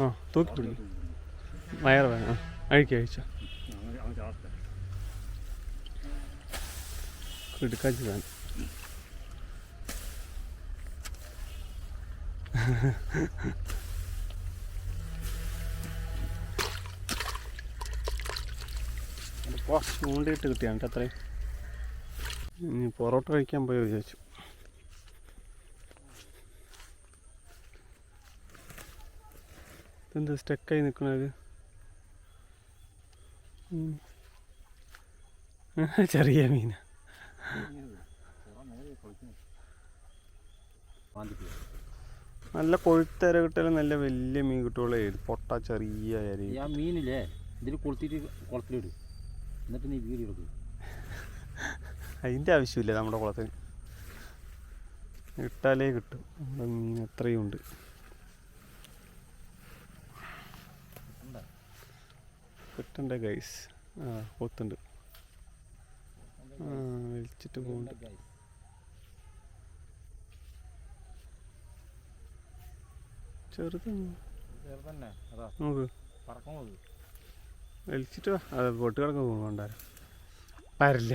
ആ തൂക്കി പിടിക്കും വയറ് വേണം ആ അഴിക്കുക അഴിച്ച എടുക്കാച്ച് വേണം ചൂണ്ടിയിട്ട് കിട്ടിയാണ് കേട്ടോ അത്രയും ഇനി പൊറോട്ട കഴിക്കാൻ പോയി വിചാരിച്ചു. ഇതെന്താ സ്റ്റക്കായി നിൽക്കണത് ചെറിയ മീന. നല്ല കൊഴുത്തര കിട്ടിയാലും നല്ല വലിയ മീൻ കിട്ടുള്ളൂ പൊട്ട ചെറിയ ആ മീനില്ലേ ഇതിൽ കൊളുത്തിട്ട് കുളത്തിലിട് എന്നിട്ട് നീ വീഡിയോ എടുക്കും. അതിന്റെ ആവശ്യമില്ല നമ്മുടെ കുളത്തിന്. ഇട്ടാലേ കിട്ടും. നമ്മുടെ മീൻ എത്രയും ഉണ്ട്. കിട്ടണ്ടേ ഗൈസ് ആ കൊത്തുണ്ട് ആ വലിച്ചിട്ട് പോകുന്നുണ്ട് ചെറുതാണ് നോക്ക്. വലിച്ചിട്ട്. അത് പൊട്ട് കിടക്കാൻ പോകണ്ട വരില്ല.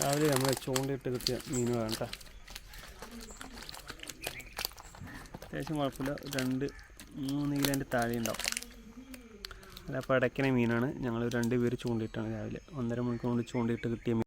രാവിലെ നമ്മൾ ചൂണ്ടയിട്ട് കിട്ടിയ മീൻ വേണ്ട അത്യാവശ്യം കുഴപ്പമില്ല. രണ്ട് മൂന്ന് കിലോന്റെ താഴെ ഉണ്ടാവും. അല്ല പടക്കണ മീനാണ്. ഞങ്ങൾ രണ്ട് പേര് ചൂണ്ടയിട്ടാണ് രാവിലെ. ഒന്നര മണിക്കൂർ കൊണ്ട് ചൂണ്ടയിട്ട് കിട്ടിയ മീൻ